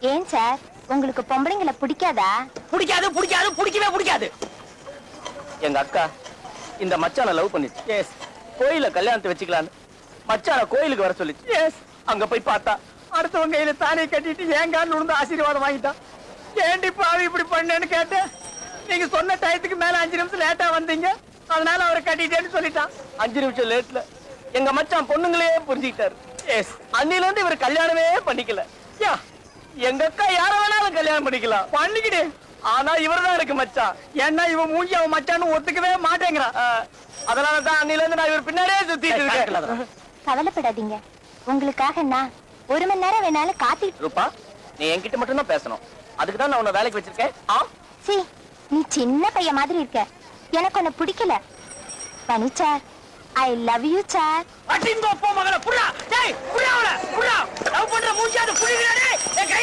ஏன் சார்? உங்களுக்கு பொம்பளைங்களை பிடிக்காதா? பிடிக்காது பிடிக்காது பிடிக்கவே பிடிக்காது. எங்க அக்கா இந்த மச்சான லவ் பண்ணிச்சு. எஸ் கோயில கல்யாணத்தை வச்சுக்கலான்னு மச்சான கோயிலுக்கு வர சொல்லிச்சு. எஸ் அங்க போய் பார்த்தா அடுத்தவங்க கையில தானே கட்டிட்டு ஏன் காலில் விழுந்து ஆசீர்வாதம் வாங்கிட்டான் ஏண்டி பாவி இப்படி பண்ணேன்னு கேட்டேன். நீங்க சொன்ன டயத்துக்கு மேல அஞ்சு நிமிஷம் லேட்டா வந்தீங்க. அதனால அவரை கட்டிட்டேன்னு சொல்லிட்டான். அஞ்சு நிமிஷம் லேட்ல எங்க மச்சான் பொண்ணுங்களே புரிஞ்சுக்கிட்டாரு. எஸ் அன்னில இருந்து இவர் கல்யாணமே பண்ணிக்கல. யா. எங்க அக்கா யார வேணாலும் கல்யாணம் பண்ணிக்கலாம். பண்ணிக்கிடு. ஆனா இவர்தான் இருக்கு மச்சான். ஏன்னா இவன் மூஞ்சி அவன் மச்சான்னு ஒத்துக்கவே மாட்டேங்கிறான் அஹ், அதனால தான் அன்னில இருந்து நான் இவர் பின்னாடியே சுத்திட்டு இருக்கேன். கவலைப்படாதீங்க. உங்களுக்காக நான் ஒரு மணி நேரம் வேணாலும் காத்துக்கிட்டு ரூபா நீ என்கிட்ட மட்டும் தான் பேசணும். அதுக்கு தான் நான் உன்னை வேலைக்கு வச்சிருக்கேன். ஆ? சீ நீ சின்ன பையன் மாதிரி இருக்க. எனக்கு உன்னை பிடிக்கல. பனி sir I love you sir. அட்டிங்கோ போ மகள புடா டேய்